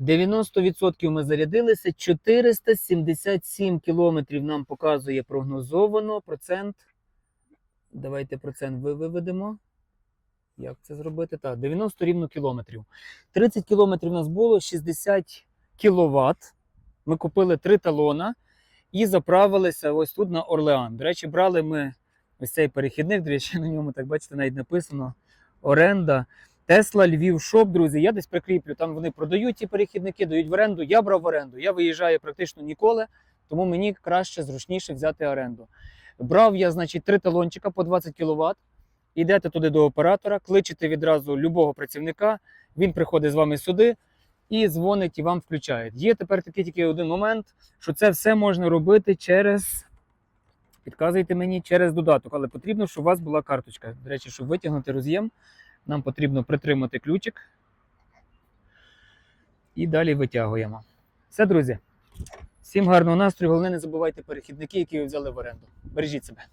90% ми зарядилися. 477 кілометрів нам показує прогнозовано. Процент. Давайте процент виведемо. Як це зробити? Так, 90 рівно кілометрів. 30 кілометрів у нас було, 60 кіловат. Ми купили три талона і заправилися ось тут на Орлеан. До речі, брали ми ось цей перехідник. До речі, на ньому, так бачите, навіть написано оренда. Тесла Львів Шоп, друзі. Я десь прикріплю. Там вони продають ті перехідники, дають в оренду. Я брав в оренду. Я виїжджаю практично ніколи, тому мені краще, зручніше взяти оренду. Брав я, значить, три талончика по 20 кВт. Йдете туди до оператора, кличете відразу любого працівника. Він приходить з вами сюди і дзвонить і вам включають. Є тепер такий тільки один момент, що це все можна робити через. Підказуйте мені через додаток, але потрібно, щоб у вас була карточка. До речі, щоб витягнути роз'єм, нам потрібно притримати ключик. І далі витягуємо. Все, друзі. Всім гарного настрою. Головне, не забувайте перехідники, які ви взяли в оренду. Бережіть себе.